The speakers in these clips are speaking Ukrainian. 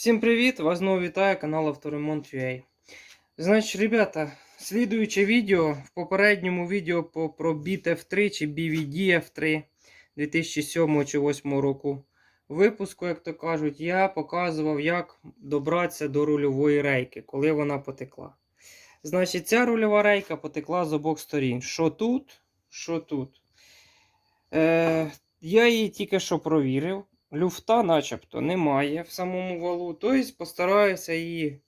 Всім привіт! Вас знову вітає канал Авторемонт.ua. Значить, ребята, слідуюче відео в попередньому відео по, про BIT F3 чи BVD F3 2007 чи 2008 року випуску, як то кажуть, я показував, як добратися до рульової рейки, коли вона потекла. Значить, ця рульова рейка потекла з обох сторін. Що тут, що тут. Е, я її тільки що провірив. Люфта начебто немає в самому валу. Тобто постараюся її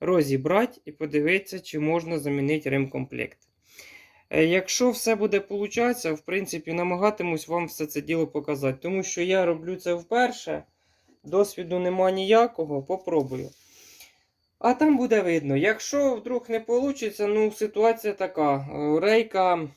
розібрати і подивитися, чи можна замінити ремкомплект. Е, Якщо все буде получатися, в принципі, намагатимусь вам все це діло показати. Тому що я роблю це вперше. Досвіду нема ніякого, попробую. А там буде видно. Якщо вдруг не вийде, ну ситуація така. Е, Рейка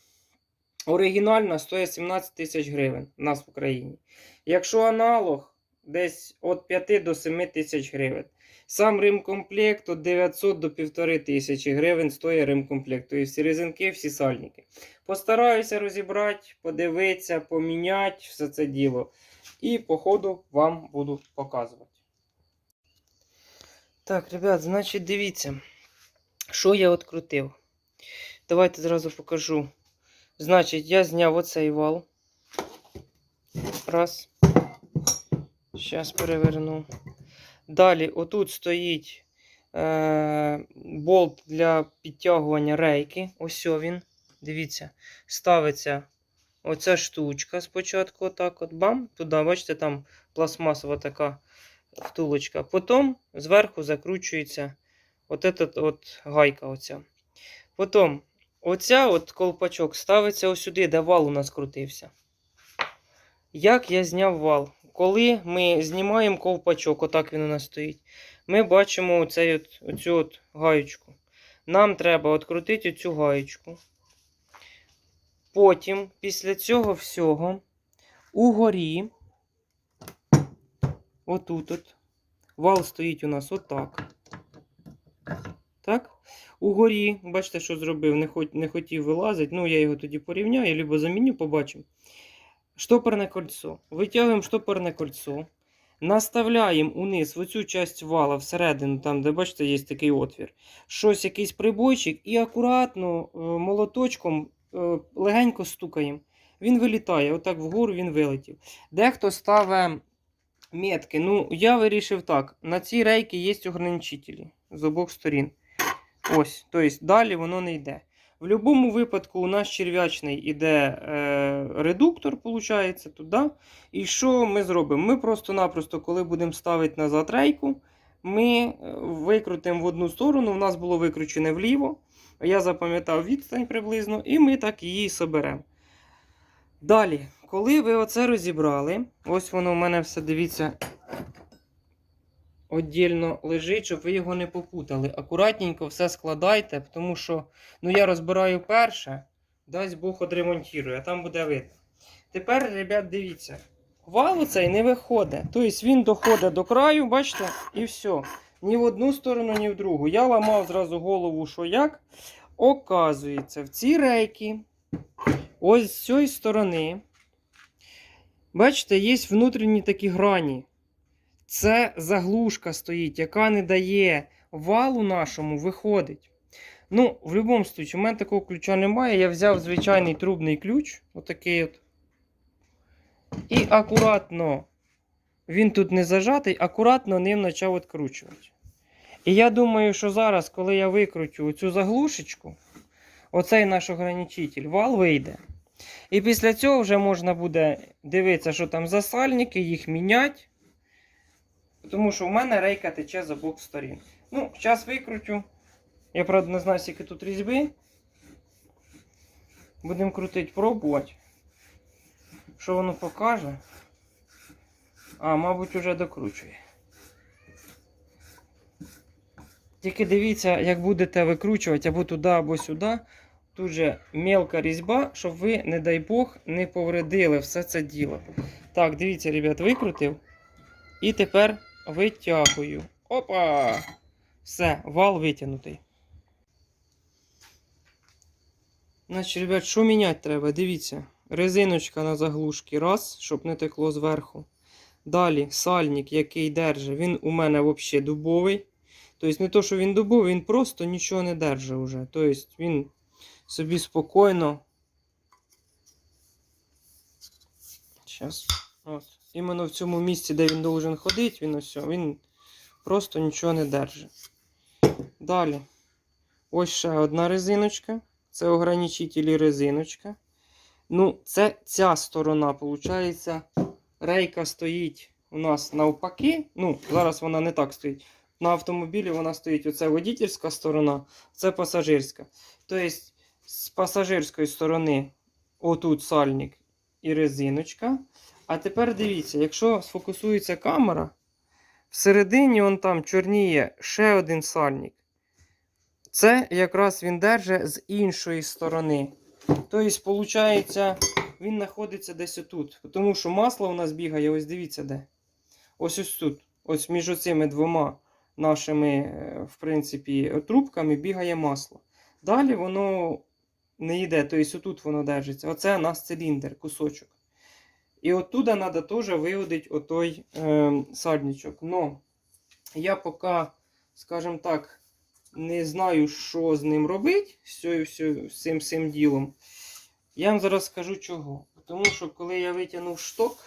оригінальна стоїть 17 тисяч гривень у нас в Україні. Якщо аналог, десь від 5 до 7 тисяч гривень. Сам ремкомплект від 900 до 1500 гривень стоїть ремкомплект. Тобто всі резинки, всі сальники. Постараюся розібрати, подивитися, поміняти все це діло. І по ходу вам буду показувати. Так, ребят, значить, дивіться, що я відкрутив. Давайте зразу покажу. Значить, я зняв оцей вал. Раз. Зараз переверну. Далі, отут стоїть е, болт для підтягування рейки. Ось він. Дивіться, ставиться оця штучка спочатку, отак от бам. Туди, бачите, там пластмасова така втулочка. Потім зверху закручується от, от гайка. оця. Потім оця от колпачок ставиться ось сюди, де вал у нас крутився. Як я зняв вал? Коли ми знімаємо ковпачок, отак він у нас стоїть, ми бачимо оцей оцю от гаєчку. Нам треба відкрутити цю гаєчку. Потім, після цього всього, угорі, отут от, вал стоїть у нас отак. Так? Угорі, бачите, що зробив, не, хот, не хотів вилазити. Ну, я його тоді порівняю, або заміню, побачимо. Штопорне кольцо. Витягуємо штопорне кольцо. Наставляємо униз в оцю часть вала всередину, там, де бачите, є такий отвір. Щось, якийсь прибойчик, і акуратно е, молоточком е, легенько стукаємо. Він вилітає, отак вгору він вилетів. Дехто ставить метки. Ну, я вирішив так: на цій рейці є ограничителі з обох сторін. Ось, тобто далі воно не йде. В будь-якому випадку у нас черв'ячний іде е, редуктор, виходить, туди. І що ми зробимо? Ми просто-напросто, коли будемо ставити назад рейку, ми е, викрутимо в одну сторону, у нас було викручене вліво. Я запам'ятав відстань приблизно, і ми так її соберемо. Далі, коли ви оце розібрали, ось воно у мене все, дивіться, Отдільно лежить, щоб ви його не попутали. Акуратненько все складайте, тому що ну, я розбираю перше, дасть Бог одремонтує, а там буде видно. Тепер, ребят, дивіться, вал оцей не виходить. Тобто він доходить до краю, бачите, і все. Ні в одну сторону, ні в другу. Я ламав зразу голову, що як. Оказується, в цій рейки, ось з цієї сторони, бачите, є внутрішні такі грані. Це заглушка стоїть, яка не дає валу нашому виходить. Ну, в будь-якому випадку, у мене такого ключа немає. Я взяв звичайний трубний ключ, отакий от. І акуратно, він тут не зажатий, акуратно ним почав відкручувати. І я думаю, що зараз, коли я викручу цю заглушечку, оцей наш ограничитель, вал вийде. І після цього вже можна буде дивитися, що там за сальники, їх міняти. Тому що в мене рейка тече з обох сторін. Ну, зараз викрутю. Я, правда, не знаю, скільки тут різьби. Будемо крутити, пробувати. Що воно покаже? А, мабуть, уже докручує. Тільки дивіться, як будете викручувати або туди, або сюди. Тут же мелка різьба, щоб ви, не дай Бог, не повредили все це діло. Так, дивіться, ребят, викрутив. І тепер витягую. Опа! Все, вал витягнутий. Значить, ребят, що міняти треба? Дивіться. Резиночка на заглушки. Раз, щоб не текло зверху. Далі сальник, який держить, він у мене взагалі дубовий. Тобто не то, що він дубовий, він просто нічого не держить вже. Тобто він собі спокійно. Зараз. От. Іменно в цьому місці, де він должен ходити, він ось, він просто нічого не держить. Далі. Ось ще одна резиночка. Це ограничителі резиночка. Ну, це ця сторона, виходить, рейка стоїть у нас навпаки. Ну, зараз вона не так стоїть. На автомобілі вона стоїть. Оце водительська сторона, це пасажирська. Тобто, з пасажирської сторони отут сальник і резиночка. А тепер дивіться, якщо сфокусується камера, всередині он там чорніє ще один сальник. Це якраз він держить з іншої сторони. Тобто, виходить, він знаходиться десь отут. Тому що масло у нас бігає, ось дивіться де. Ось ось тут. Ось між оцими двома нашими, е, в принципі, трубками бігає масло. Далі воно не йде, тобто отут воно держиться. Оце у нас циліндр, кусочок. І оттуда треба теж виводити отой е, сальничок. Но я поки, скажімо так, не знаю, що з ним робити, з, цим всім ділом. Я вам зараз скажу чого. Тому що коли я витягнув шток,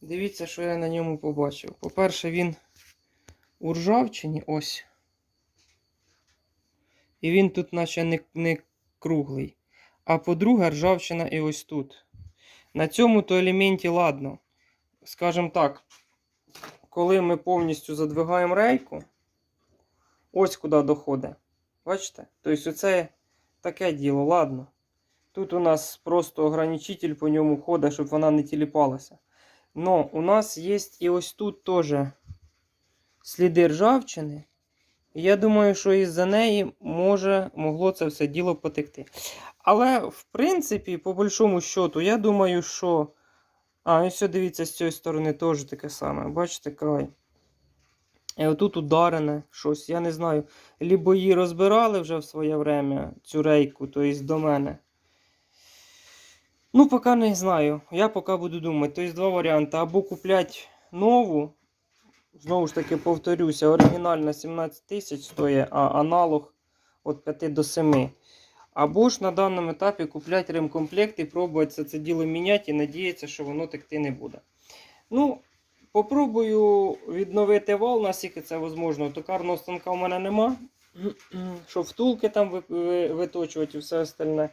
дивіться, що я на ньому побачив. По-перше, він у ржавчині ось. І він тут наче не, не круглий. А по-друге, ржавчина і ось тут. На цьому то елементі ладно. Скажімо так, коли ми повністю задвигаємо рейку, ось куди доходить. Бачите? Тобто, це таке діло, ладно. Тут у нас просто ограничитель по ньому ходить, щоб вона не тіліпалася. Но у нас є і ось тут теж сліди ржавчини. Я думаю, що із-за неї може могло це все діло потекти. Але, в принципі, по большому счету, я думаю, що. А, все, дивіться, з цієї сторони теж таке саме. Бачите, край. І отут ударене щось, я не знаю. Либо її розбирали вже в своє время, цю рейку, тобто до мене. Ну, поки не знаю. Я поки буду думати. Тобто два варіанти. Або купляти нову. Знову ж таки, повторюся, оригінальна 17 тисяч стоїть, а аналог від 5 до 7. Або ж на даному етапі купляти ремкомплект і пробувати це, це діло міняти і надіятися, що воно текти не буде. Ну, попробую відновити вал, наскільки це можливо. Токарного станка в мене нема. Щоб втулки там ви- ви- виточувати і все остальне.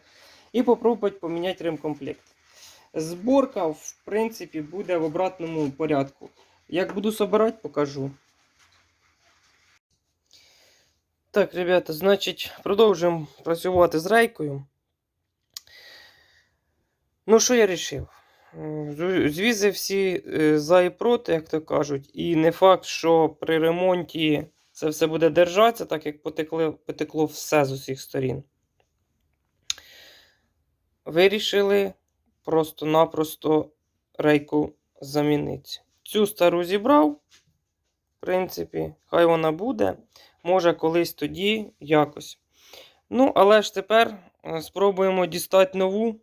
І попробувати поміняти ремкомплект. Зборка, в принципі, буде в обратному порядку. Як буду собирати, покажу. Так, ребята, значить, продовжуємо працювати з рейкою. Ну, що я вирішив? Звізи всі е, за і проти, як то кажуть, і не факт, що при ремонті це все буде держатися, так як потекло, потекло все з усіх сторін. Вирішили просто-напросто рейку замінити. Цю стару зібрав. В принципі, хай вона буде. Може, колись тоді якось. Ну, але ж тепер е, спробуємо дістати нову.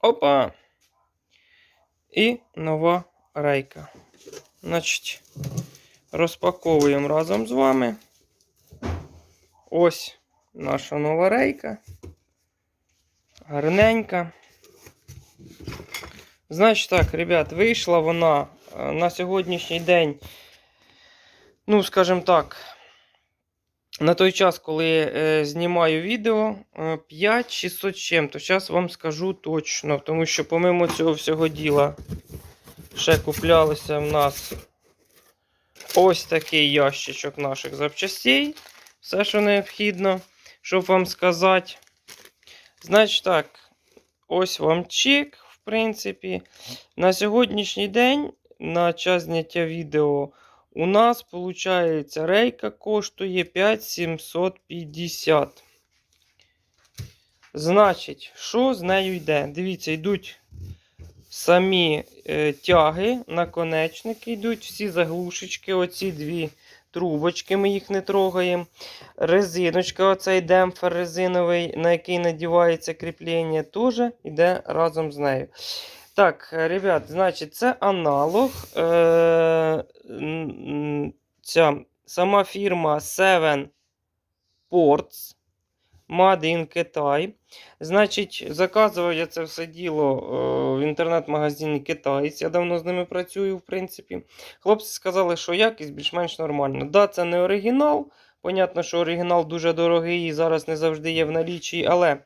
Опа! І нова рейка. Значить, розпаковуємо разом з вами. Ось наша нова рейка. Гарненька. Значить так, ребят, вийшла вона на сьогоднішній день. Ну, скажімо так, на той час, коли е, знімаю відео, е, 5600 з чим-то. Зараз вам скажу точно, тому що помимо цього всього діла ще куплялося в нас ось такий ящичок наших запчастей. Все, що необхідно, щоб вам сказати. Значить так, ось вам чек, в принципі. На сьогоднішній день, на час зняття відео, у нас, виходить, рейка коштує 5750. Значить, що з нею йде? Дивіться, йдуть самі е, тяги, наконечники йдуть, всі заглушечки, оці дві. трубочки, ми їх не трогаємо. Резиночка, оцей демпфер резиновий, на який надівається кріплення, теж йде разом з нею. Так, ребят, значить, це аналог. Е- ця сама фірма Seven Ports. Made in Китай. Значить, заказував я це все діло е, в інтернет-магазині Китайць. Я давно з ними працюю, в принципі. Хлопці сказали, що якість більш-менш нормальна. Да, це не оригінал. Понятно, що оригінал дуже дорогий і зараз не завжди є в налічі, але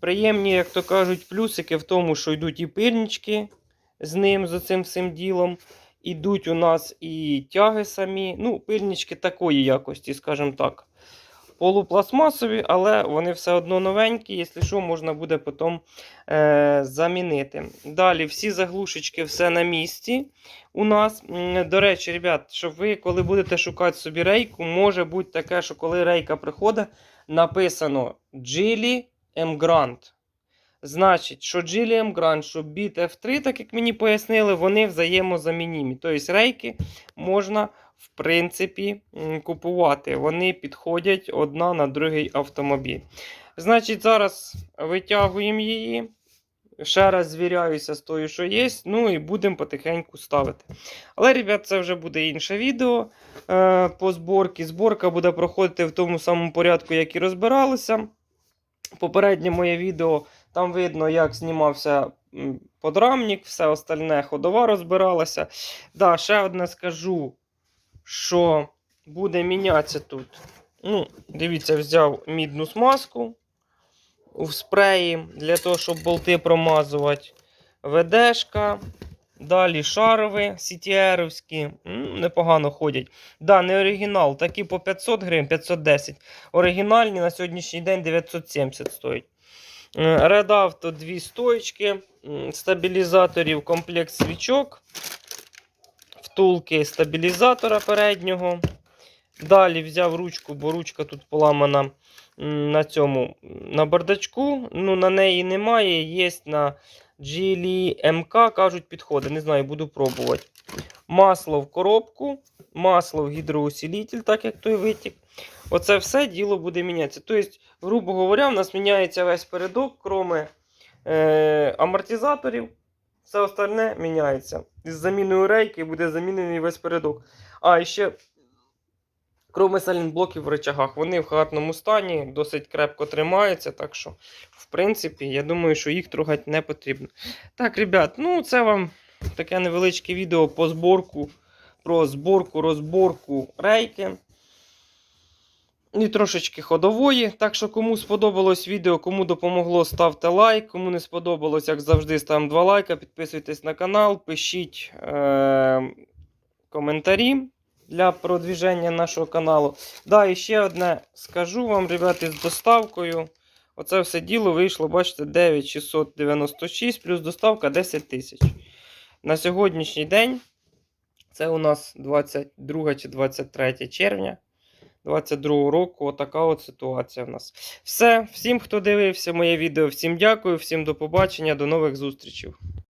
приємні, як то кажуть, плюсики в тому, що йдуть і пильнички з ним, з цим всім ділом. Ідуть у нас і тяги самі. Ну, пильнички такої якості, скажімо так полупластмасові, але вони все одно новенькі, якщо що, можна буде потім е, замінити. Далі всі заглушечки, все на місці у нас. До речі, ребят, щоб ви, коли будете шукати собі рейку, може бути таке, що коли рейка приходить, написано Geely M Grand. Значить, що M Grand, що Beat F3, так як мені пояснили, вони взаємозамінімі. Тобто рейки можна в принципі, купувати. Вони підходять одна на другий автомобіль. Значить, зараз витягуємо її. Ще раз звіряюся з тою, що є. Ну і будемо потихеньку ставити. Але, ребят, це вже буде інше відео е, по зборці. Зборка буде проходити в тому самому порядку, як і розбиралися. Попереднє моє відео там видно, як знімався подрамник, все остальне ходова розбиралася. Да, ще одне скажу що буде мінятися тут. Ну, Дивіться, взяв мідну смазку в спреї для того, щоб болти промазувати. ВДшка. Далі шарові CTR-овські. Непогано ходять. Да, не оригінал. Такі по 500 гривень, 510. Оригінальні на сьогоднішній день 970 стоять. Е, Red Auto дві стоечки, м, стабілізаторів, комплект свічок втулки стабілізатора переднього. Далі взяв ручку, бо ручка тут поламана на цьому на бардачку. Ну, На неї немає. Є на GLE MK, кажуть, підходить. Не знаю, буду пробувати. Масло в коробку, масло в гідроусилитель, так як той витік. Оце все діло буде мінятися. Тобто, грубо говоря, в нас міняється весь передок, кроме е, амортизаторів. Все остальне міняється. З заміною рейки буде замінений весь передок. А, ще, кроме салінблоків в речагах, вони в гарному стані, досить крепко тримаються. Так що, в принципі, я думаю, що їх трогати не потрібно. Так, ребят, ну це вам таке невеличке відео по зборку, про зборку, розборку рейки. І трошечки ходової. Так що, кому сподобалось відео, кому допомогло, ставте лайк. Кому не сподобалось, як завжди, ставимо 2 лайка. Підписуйтесь на канал, пишіть е- коментарі для продвіження нашого каналу. Да, і ще одне скажу вам, ребята, з доставкою. Оце все діло вийшло, бачите, 9696 плюс доставка 10 тисяч. На сьогоднішній день це у нас 22 чи 23 червня. 22 року. Отака от ситуація в нас. Все, всім, хто дивився моє відео, всім дякую, всім до побачення, до нових зустрічей.